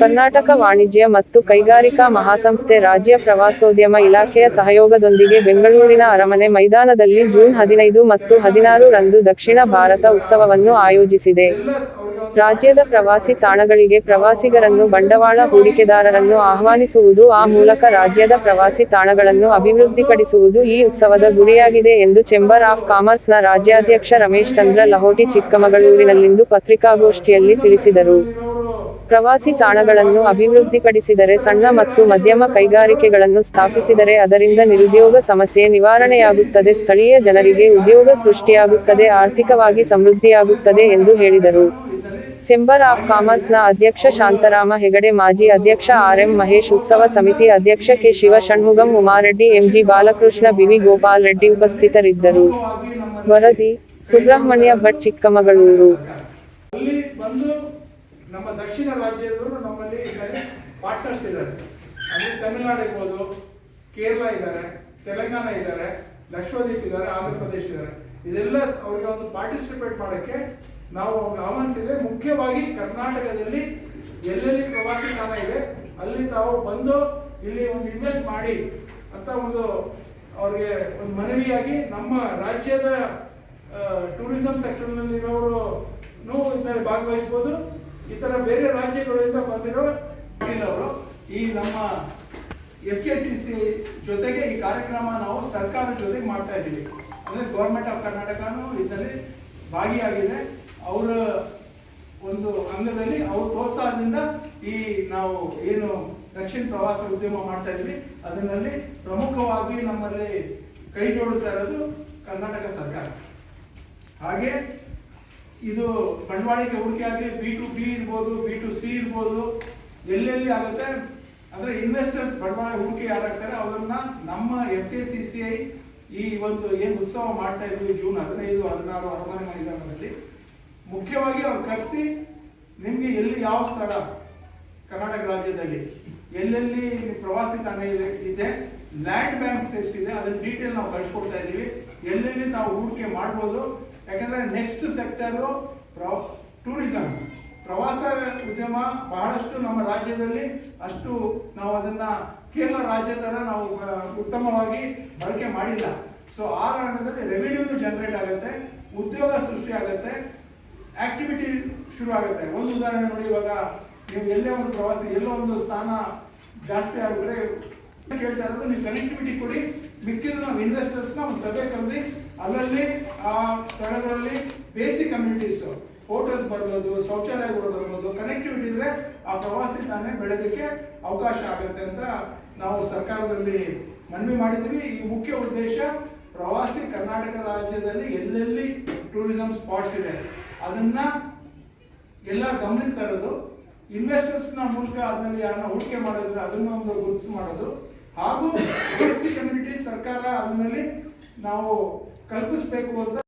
ಕರ್ನಾಟಕ ವಾಣಿಜ್ಯ ಮತ್ತು ಕೈಗಾರಿಕಾ ಮಹಾಸಂಸ್ಥೆ ರಾಜ್ಯ ಪ್ರವಾಸೋದ್ಯಮ ಇಲಾಖೆಯ ಸಹಯೋಗದೊಂದಿಗೆ ಬೆಂಗಳೂರಿನ ಅರಮನೆ ಮೈದಾನದಲ್ಲಿ ಜೂನ್ ಹದಿನೈದು ಮತ್ತು ಹದಿನಾರು ರಂದು ದಕ್ಷಿಣ ಭಾರತ ಉತ್ಸವವನ್ನು ಆಯೋಜಿಸಿದೆ. ರಾಜ್ಯದ ಪ್ರವಾಸಿ ತಾಣಗಳಿಗೆ ಪ್ರವಾಸಿಗರನ್ನು, ಬಂಡವಾಳ ಹೂಡಿಕೆದಾರರನ್ನು ಆಹ್ವಾನಿಸುವುದು ಆ ಮೂಲಕ ರಾಜ್ಯದ ಪ್ರವಾಸಿ ತಾಣಗಳನ್ನು ಅಭಿವೃದ್ಧಿಪಡಿಸುವುದು ಈ ಉತ್ಸವದ ಗುರಿಯಾಗಿದೆ ಎಂದು ಚೇಂಬರ್ ಆಫ್ ಕಾಮರ್ಸ್ನ ರಾಜ್ಯಾಧ್ಯಕ್ಷ ರಮೇಶ್ ಚಂದ್ರ ಲಹೋಟಿ ಚಿಕ್ಕಮಗಳೂರಿನಲ್ಲಿಂದು ಪತ್ರಿಕಾಗೋಷ್ಠಿಯಲ್ಲಿ ತಿಳಿಸಿದರು. ಪ್ರವಾಸಿ ತಾಣಗಳನ್ನು ಅಭಿವೃದ್ಧಿಪಡಿಸಿದರೆ ಸಣ್ಣ ಮತ್ತು ಮಧ್ಯಮ ಕೈಗಾರಿಕೆಗಳನ್ನು ಸ್ಥಾಪಿಸಿದರೆ ಅದರಿಂದ ನಿರುದ್ಯೋಗ ಸಮಸ್ಯೆ ನಿವಾರಣೆಯಾಗುತ್ತದೆ, ಸ್ಥಳೀಯ ಜನರಿಗೆ ಉದ್ಯೋಗ ಸೃಷ್ಟಿಯಾಗುತ್ತದೆ, ಆರ್ಥಿಕವಾಗಿ ಸಮೃದ್ಧಿಯಾಗುತ್ತದೆ ಎಂದು ಹೇಳಿದರು. ಚೆಂಬರ್ ಆಫ್ ಕಾಮರ್ಸ್ನ ಅಧ್ಯಕ್ಷ ಶಾಂತರಾಮ ಹೆಗಡೆ, ಮಾಜಿ ಅಧ್ಯಕ್ಷ ಆರ್ಎಂ ಮಹೇಶ್, ಉತ್ಸವ ಸಮಿತಿ ಅಧ್ಯಕ್ಷ K Shiva Shanmugam Umareddy MG Balakrishna BV Gopal Reddy ಉಪಸ್ಥಿತರಿದ್ದರು. ವರದಿ, ಸುಬ್ರಹ್ಮಣ್ಯ ಭಟ್, ಚಿಕ್ಕಮಗಳೂರು. ನಮ್ಮ ದಕ್ಷಿಣ ರಾಜ್ಯದವರು ನಮ್ಮಲ್ಲಿ ಇದ್ದಾರೆ ಪಾರ್ಟ್ನರ್ಸ್ ಇದ್ದಾರೆ. ಅಲ್ಲಿ ತಮಿಳುನಾಡು ಇರ್ಬೋದು, ಕೇರಳ ಇದ್ದಾರೆ, ತೆಲಂಗಾಣ ಇದ್ದಾರೆ, ಲಕ್ಷದ್ವೀಪ್ ಇದ್ದಾರೆ, ಆಂಧ್ರ ಪ್ರದೇಶ ಇದ್ದಾರೆ. ಇದೆಲ್ಲ ಅವ್ರಿಗೆ ಒಂದು ಪಾರ್ಟಿಸಿಪೇಟ್ ಮಾಡೋಕ್ಕೆ ನಾವು ಅವ್ರಿಗೆ ಆಹ್ವಾನಿಸಿದ್ರೆ ಮುಖ್ಯವಾಗಿ ಕರ್ನಾಟಕದಲ್ಲಿ ಎಲ್ಲೆಲ್ಲಿ ಪ್ರವಾಸಿ ತಾಣ ಇದೆ, ಅಲ್ಲಿ ತಾವು ಬಂದು ಇಲ್ಲಿ ಒಂದು ಇನ್ವೆಸ್ಟ್ ಮಾಡಿ ಅಂತ ಒಂದು ಅವ್ರಿಗೆ ಒಂದು ಮನವಿಯಾಗಿ ನಮ್ಮ ರಾಜ್ಯದ ಟೂರಿಸಂ ಸೆಕ್ಟರ್ನಲ್ಲಿರೋರು ಭಾಗವಹಿಸ್ಬೋದು. ಈ ಥರ ಬೇರೆ ರಾಜ್ಯಗಳಿಂದ ಬಂದಿರೋ ಅವರು ಈ ನಮ್ಮ ಎಫ್ ಕೆ ಸಿ ಸಿ ಜೊತೆಗೆ ಈ ಕಾರ್ಯಕ್ರಮ ನಾವು ಸರ್ಕಾರದ ಜೊತೆಗೆ ಮಾಡ್ತಾ ಇದ್ದೀವಿ. ಅಂದರೆ ಗೌರ್ಮೆಂಟ್ ಆಫ್ ಕರ್ನಾಟಕನೂ ಇದರಲ್ಲಿ ಭಾಗಿಯಾಗಿದೆ. ಅವರ ಒಂದು ಅಂಗದಲ್ಲಿ ಅವ್ರ ಪ್ರೋತ್ಸಾಹದಿಂದ ಈ ನಾವು ಏನು ದಕ್ಷಿಣ ಪ್ರವಾಸ ಉದ್ಯಮ ಮಾಡ್ತಾ ಇದ್ವಿ ಅದರಲ್ಲಿ ಪ್ರಮುಖವಾಗಿ ನಮ್ಮಲ್ಲಿ ಕೈ ಜೋಡಿಸ್ತಾ ಇರೋದು ಕರ್ನಾಟಕ ಸರ್ಕಾರ. ಹಾಗೆ ಇದು ಬಂಡವಾಳಕ್ಕೆ ಹೂಡಿಕೆ ಆಗಲಿ ಬಿ ಟು ಬಿ ಇರ್ಬೋದು ಬಿ ಟು ಸಿ ಇರ್ಬೋದು, ಎಲ್ಲೆಲ್ಲಿ ಆಗುತ್ತೆ, ಅಂದರೆ ಇನ್ವೆಸ್ಟರ್ಸ್ ಬಂಡವಾಳ ಹೂಡಿಕೆ ಯಾರಾಗ್ತಾರೆ, ಅವರನ್ನ ನಮ್ಮ F K C C I ಈ ಒಂದು ಏನು ಉತ್ಸವ ಮಾಡ್ತಾ ಇದ್ವಿ, ಜೂನ್ ಹದಿನೈದು, ಹದಿನಾರು ಅರಮನೆ ಮೈದಾನದಲ್ಲಿ, ಮುಖ್ಯವಾಗಿ ಅವ್ರು ಕರೆಸಿ ನಿಮಗೆ ಎಲ್ಲಿ ಯಾವ ಸ್ಥಳ ಕರ್ನಾಟಕ ರಾಜ್ಯದಲ್ಲಿ ಎಲ್ಲೆಲ್ಲಿ ಪ್ರವಾಸಿ ತಾಣ ಇದೆ ಇದೆ ಲ್ಯಾಂಡ್ ಬ್ಯಾಂಕ್ಸ್ ಎಷ್ಟಿದೆ ಅದರ ಡೀಟೇಲ್ ನಾವು ಕಳ್ಸಿಕೊಡ್ತಾ ಇದ್ದೀವಿ. ಎಲ್ಲೆಲ್ಲಿ ನಾವು ಹೂಡಿಕೆ ಮಾಡ್ಬೋದು, ಯಾಕಂದ್ರೆ ನೆಕ್ಸ್ಟ್ ಸೆಕ್ಟರು ಟೂರಿಸಮ್ ಪ್ರವಾಸ ಉದ್ಯಮ ಬಹಳಷ್ಟು ನಮ್ಮ ರಾಜ್ಯದಲ್ಲಿ ಅಷ್ಟು ನಾವು ಅದನ್ನ ಕೇರಳ ರಾಜ್ಯ ಥರ ನಾವು ಉತ್ತಮವಾಗಿ ಬಳಕೆ ಮಾಡಿಲ್ಲ. ಸೊ ಆ ಕಾರಣದಲ್ಲಿ ರೆವಿನ್ಯೂನು ಜನರೇಟ್ ಆಗುತ್ತೆ, ಉದ್ಯೋಗ ಸೃಷ್ಟಿ ಆಗುತ್ತೆ ಆಕ್ಟಿವಿಟಿ ಶುರು ಆಗುತ್ತೆ. ಒಂದು ಉದಾಹರಣೆ ನೋಡಿ ಇವಾಗ ನೀವು ಎಲ್ಲೇ ಒಂದು ಪ್ರವಾಸಿ, ಎಲ್ಲೋ ಒಂದು ಸ್ಥಾನ ಜಾಸ್ತಿ ಆಗಿದ್ರೆ ಕೇಳ್ತಾ ಇರೋದು, ನೀವು ಕನೆಕ್ಟಿವಿಟಿ ಕೊಡಿ. ಮಿಕ್ಕಿದ್ರು ನಾವು ಇನ್ವೆಸ್ಟರ್ಸ್ನ ಒಂದು ಸಭೆ ಕರೆದಿ, ಅಲ್ಲಲ್ಲಿ ಆ ಸ್ಥಳಗಳಲ್ಲಿ ಬೇಸಿಕ್ ಕಮ್ಯುನಿಟೀಸ್ ಹೋಟೆಲ್ಸ್ ಬರ್ಬೋದು, ಶೌಚಾಲಯಗಳು ಬರ್ಬೋದು ಕನೆಕ್ಟಿವಿಟಿ ಇದ್ರೆ ಆ ಪ್ರವಾಸಿ ತಾನೇ ಬೆಳೆದಕ್ಕೆ ಅವಕಾಶ ಆಗುತ್ತೆ ಅಂತ ನಾವು ಸರ್ಕಾರದಲ್ಲಿ ಮನವಿ ಮಾಡಿದ್ವಿ ಈ ಮುಖ್ಯ ಉದ್ದೇಶ ಪ್ರವಾಸಿ ಕರ್ನಾಟಕ ರಾಜ್ಯದಲ್ಲಿ ಎಲ್ಲೆಲ್ಲಿ ಟೂರಿಸಂ ಸ್ಪಾಟ್ಸ್ ಇದೆ, ಅದನ್ನ ಎಲ್ಲ ಗಮನಕ್ಕೆ ತರೋದು ಇನ್ವೆಸ್ಟರ್ಸ್ನ ಮೂಲಕ ಅದರಲ್ಲಿ ಯಾರನ್ನ ಹೂಡಿಕೆ ಮಾಡಿದ್ರೆ ಅದನ್ನ ಒಂದು ಗುರುತಿಸಿ ಮಾಡೋದು. ಹಾಗೂ ಕಮ್ಯುನಿಟಿ ಸರ್ಕಾರ ಅದನ್ನಲ್ಲಿ ನಾವು ಕಲ್ಪಿಸಬೇಕು ಅಂತ